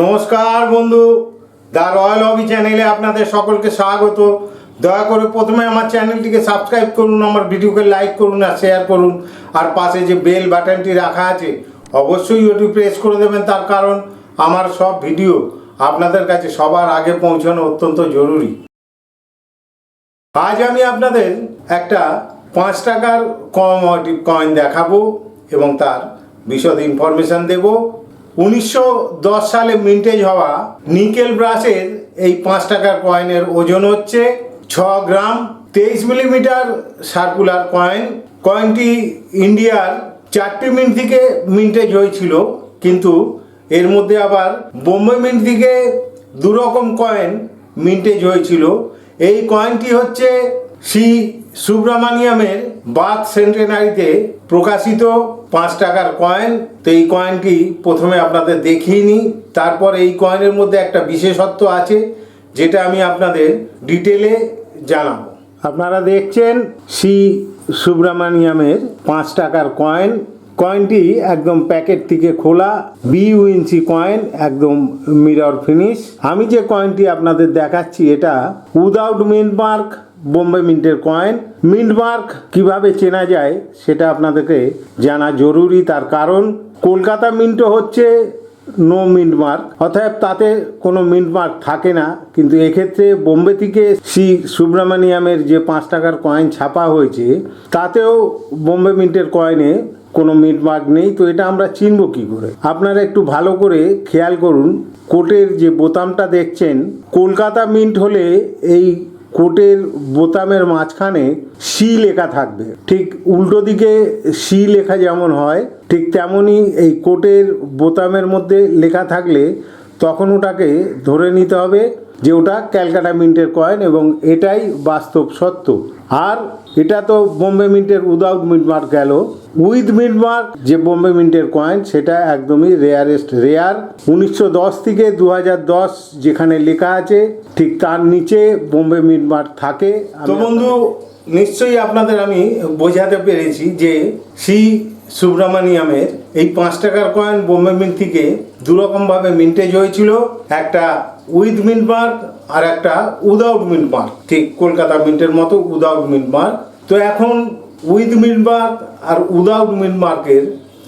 নমস্কার বন্ধু the royal হবি চ্যানেলে আপনাদের সকলকে স্বাগত। দয়া করে প্রথমে আমার চ্যানেলটিকে সাবস্ক্রাইব করুন, আমার ভিডিওকে লাইক করুন আর শেয়ার করুন। আর পাশে যে বেল বাটনটি রাখা আছে, অবশ্যই ওটি প্রেস করে দেবেন। তার কারণ আমার সব ভিডিও আপনাদের কাছে সবার আগে পৌঁছানো অত্যন্ত জরুরি। আজ আমি আপনাদের একটা পাঁচ টাকার কমোডিটিভ কয়েন দেখাবো এবং তার বিশদ ইনফরমেশন দেব। উনিশশো দশ সালে মিন্টেজ হওয়া নিকেল ব্রাশের এই পাঁচ টাকার কয়েনের ওজন হচ্ছে ছ গ্রাম তেইশ মিলিমিটার সার্কুলার কয়েন। কয়েনটি ইন্ডিয়ার চারটি মিন্ট থেকে মিন্টেজ হয়েছিল, কিন্তু এর মধ্যে আবার বোম্বে মিন্ট থেকে দুরকম কয়েন মিন্টেজ হয়েছিল। এই কয়েনটি হচ্ছে শ্রী সুব্রমণিয়ামের বাথ সেন্টেনারিতে প্রকাশিত পাঁচ টাকার কয়েন। তো এই কয়েনটি প্রথমে আপনাদের দেখিয়ে তারপর এই কয়েনের মধ্যে একটা বিশেষত্ব আছে, যেটা আমি আপনাদের ডিটেলে জানাব। আপনারা দেখছেন সি সুব্রমণিয়ামের পাঁচ টাকার কয়েন। কয়েনটি একদম প্যাকেট থেকে খোলা, বি উইন্সি কয়েন, একদম মিরর ফিনিশ। আমি যে কয়েনটি আপনাদের দেখাচ্ছি, এটা উইদাউট মিন্ট মার্ক বোম্বে মিন্টের কয়েন। মিন্ট মার্ক কীভাবে চেনা যায় সেটা আপনাদেরকে জানা জরুরি, তার কারণ কলকাতা মিন্টও হচ্ছে নো মিন্ট মার্ক অতএব তাতে কোনো মিন্ট মার্ক থাকে না। কিন্তু এক্ষেত্রে বোম্বে থেকে শ্রী সুব্রমণিয়ামের যে পাঁচ টাকার কয়েন ছাপা হয়েছে, তাতেও বোম্বে মিন্টের কয়েনে কোনো মার্ক নেই। তো এটা আমরা চিনব কি করে? আপনারা একটু ভালো করে খেয়াল করুন। কোটের যে বোতামটা দেখছেন, কলকাতা মিন্ট হলে এই কোটের বোতামের মাঝখানে সি লেখা থাকবে। ঠিক উল্টো দিকে সি লেখা যেমন হয়, ঠিক তেমনই এই কোটের বোতামের মধ্যে লেখা থাকলে তখন ওটাকে ধরে নিতে হবে যে ওটা ক্যালকাটা মিন্টের কয়েন এবং এটাই বাস্তব সত্য। আর এটা তো বোম্বে মিন্টের উইদাউট মিটমার্ক গেল। উইথ মিটমার্ক যে বোম্বে মিন্টের কয়েন সেটা একদমই রেয়ারেস্ট রেয়ার উনিশশো দশ থেকে দু দশ যেখানে লেখা আছে ঠিক তার নিচে বোম্বে মিটমার্ক থাকে। তো বন্ধু নিশ্চয়ই আপনাদের আমি বোঝাতে পেরেছি যে শ্রী সুব্রমণিয়ামের এই পাঁচ টাকার কয়েন বোম্বে মিন্ট থেকে দুরকমভাবে মিন্টেজ হয়েছিল। একটা উইথ মিন্ট মার্ক আর একটা উইদাউট মিন্ট মার্ক। ঠিক কলকাতা মিন্টের মতো উইদাউট মিন্ট মার্ক। তো এখন উইথ মিন্ট মার্ক আর উইদাউট মিন্ট মার্কের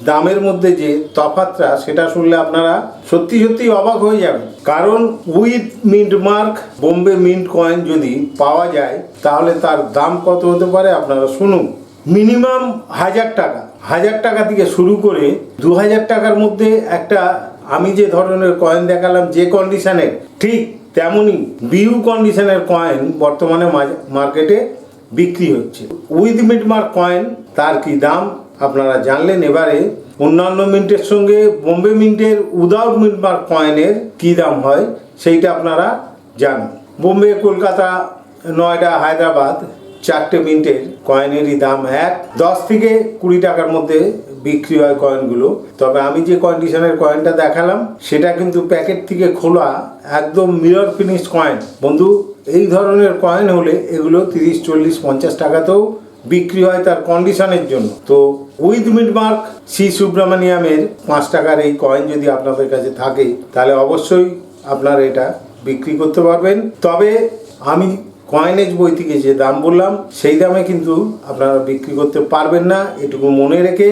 দামের মধ্যে যে তফাতটা, সেটা শুনলে আপনারা সত্যি সত্যি অবাক হয়ে যাবেন। কারণ with mint mark, Bombay mint coin যদি পাওয়া যায়, তাহলে তার দাম কত হতে পারে আপনারা শুনুন। মিনিমাম হাজার টাকা। হাজার টাকা থেকে শুরু করে দু হাজার টাকার মধ্যে একটা, আমি যে ধরনের কয়েন দেখালাম, যে কন্ডিশনের ঠিক তেমনই বিউ কন্ডিশনের কয়েন বর্তমানে মার্কেটে বিক্রি হচ্ছে। উইথ মিন্ট মার্ক কয়েন তার কি দাম? আপনারা জানলেন। এবারে অন্যান্য মিন্টের সঙ্গে বোম্বে মিন্টের উদাউট মিন্ট মার্ক কয়েনের কি দাম হয়, সেইটা আপনারা জানুন। বোম্বে কলকাতা নয়ডা হায়দ্রাবাদ চারটে মিনিটের কয়েনেরই দাম এক। দশ থেকে কুড়ি টাকার মধ্যে বিক্রি হয় কয়েনগুলো তবে আমি যে কন্ডিশনের কয়েনটা দেখালাম, সেটা কিন্তু প্যাকেট থেকে খোলা, একদম মিরর ফিনিশ কয়েন বন্ধু, এই ধরনের কয়েন হলে এগুলো তিরিশ, চল্লিশ, পঞ্চাশ টাকাতেও বিক্রি হয় তার কন্ডিশনের জন্য। তো উইথ মিড মার্ক শ্রী সুব্রমণিয়ামের পাঁচ টাকার এই কয়েন যদি আপনাদের কাছে থাকে, তাহলে অবশ্যই আপনারা এটা বিক্রি করতে পারবেন। তবে আমি কয়েনেজ বই থেকে যে দাম বললাম, সেই দামে কিন্তু আপনারা বিক্রি করতে পারবেন না, এটুকু মনে রেখে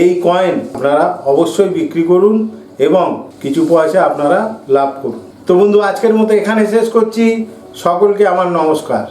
এই কয়েন আপনারা অবশ্যই বিক্রি করুন এবং কিছু পয়সা আপনারা লাভ করুন। তো বন্ধু, আজকের মতো এখানে শেষ করছি। সকলকে আমার নমস্কার।